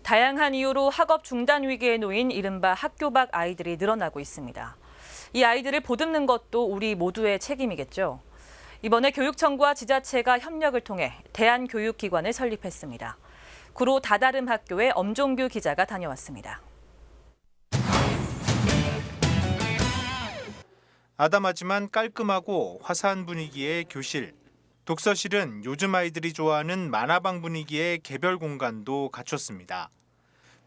다양한 이유로 학업 중단 위기에 놓인 이른바 학교 밖 아이들이 늘어나고 있습니다. 이 아이들을 보듬는 것도 우리 모두의 책임이겠죠. 이번에 교육청과 지자체가 협력을 통해 대한교육기관을 설립했습니다. 구로 다다름 학교에 엄종규 기자가 다녀왔습니다. 아담하지만 깔끔하고 화사한 분위기의 교실. 독서실은 요즘 아이들이 좋아하는 만화방 분위기의 개별 공간도 갖췄습니다.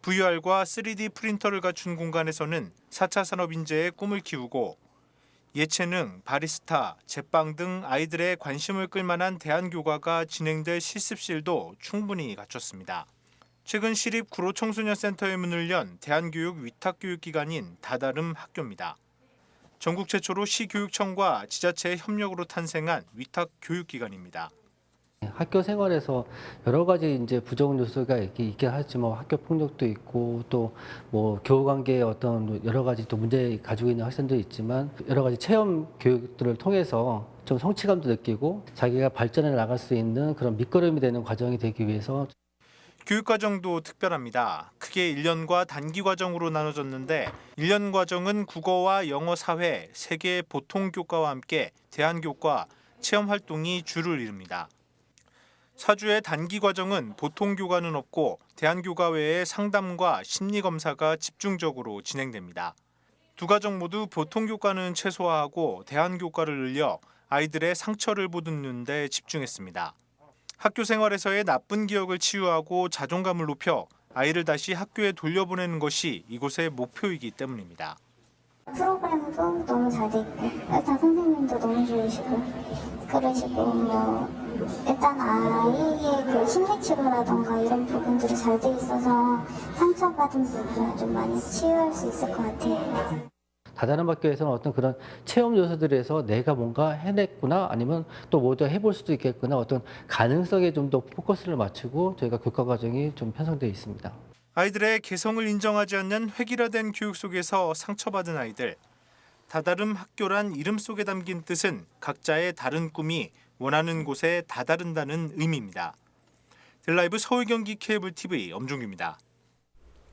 VR과 3D 프린터를 갖춘 공간에서는 4차 산업 인재의 꿈을 키우고 예체능, 바리스타, 제빵 등 아이들의 관심을 끌만한 대안 교과가 진행될 실습실도 충분히 갖췄습니다. 최근 시립 구로 청소년 센터의 문을 연 대한교육 위탁교육기관인 다다름 학교입니다. 전국 최초로 시교육청과 지자체의 협력으로 탄생한 위탁 교육기관입니다. 학교 생활에서 여러 가지 이제 부정 요소가 있긴 하지만 학교 폭력도 있고 또 뭐 교우 관계에 어떤 여러 가지 또 문제 가지고 있는 학생도 있지만 여러 가지 체험 교육들을 통해서 좀 성취감도 느끼고 자기가 발전해 나갈 수 있는 그런 밑거름이 되는 과정이 되기 위해서 교육 과정도 특별합니다. 크게 1년과 단기 과정으로 나눠졌는데 1년 과정은 국어와 영어 사회 세 개의 보통 교과와 함께 대안 교과 체험 활동이 주를 이룹니다. 사주의 단기 과정은 보통 교과는 없고 대안 교과 외에 상담과 심리 검사가 집중적으로 진행됩니다. 두 과정 모두 보통 교과는 최소화하고 대안 교과를 늘려 아이들의 상처를 보듬는 데 집중했습니다. 학교 생활에서의 나쁜 기억을 치유하고 자존감을 높여 아이를 다시 학교에 돌려보내는 것이 이곳의 목표이기 때문입니다. 프로그램도 너무 잘 돼 있고 일단 선생님도 너무 좋으시고 그러시고 뭐 일단 아이의 그 심리 치료라던가 이런 부분들이 잘 돼 있어서 상처받은 부분을 좀 많이 치유할 수 있을 것 같아요. 다다른 학교에서는 어떤 그런 체험 요소들에서 내가 뭔가 해냈구나 아니면 또 뭐더 해볼 수도 있겠구나 어떤 가능성에 좀 더 포커스를 맞추고 저희가 교과 과정이 좀 편성되어 있습니다. 아이들의 개성을 인정하지 않는 획일화된 교육 속에서 상처받은 아이들. 다다름 학교란 이름 속에 담긴 뜻은 각자의 다른 꿈이 원하는 곳에 다다른다는 의미입니다. 델라이브 서울 경기 케이블 TV 엄종규입니다.